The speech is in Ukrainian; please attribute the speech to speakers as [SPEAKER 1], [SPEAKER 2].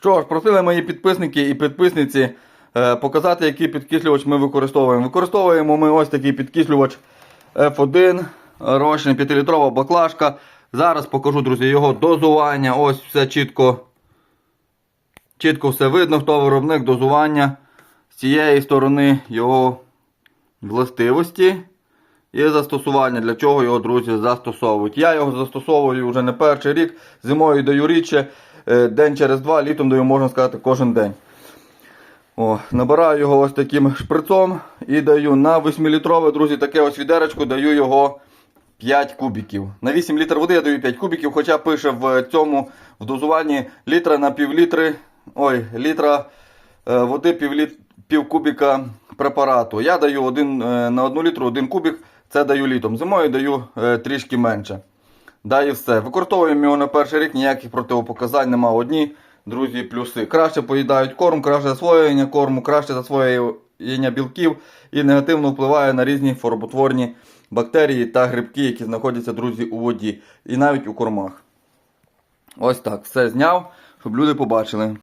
[SPEAKER 1] Що ж, просили мої підписники і підписниці е, показати, який підкислювач ми використовуємо. Використовуємо ми ось такий підкислювач F1, розчин 5-літрова баклажка. Зараз покажу, друзі, його дозування. Ось все чітко. Чітко все видно, хто виробник дозування з цієї сторони його властивості і застосування, для чого його, друзі, застосовують. Я його застосовую вже не перший рік. Зимою даю рідше, е, день через два, літом даю, можна сказати, кожен день. О, набираю його ось таким шприцом і даю на 8-літрове, друзі, таке ось відеречко, даю його 5 кубиків. На 8 літр води я даю 5 кубиків, хоча пише в цьому в дозуванні літра на пів літри, ой, літра е, води пів, літ, препарату. Я даю один, е, на 1 літру 1 кубик, це даю літом. Зимою даю е, трішки менше. Да все. Використовуємо його на перший рік, ніяких противопоказань нема. Одні, друзі, плюси. Краще поїдають корм, краще засвоєння корму, краще засвоєння білків і негативно впливає на різні фороботворні бактерії та грибки, які знаходяться, друзі, у воді. І навіть у кормах. Ось так, все зняв, щоб люди побачили.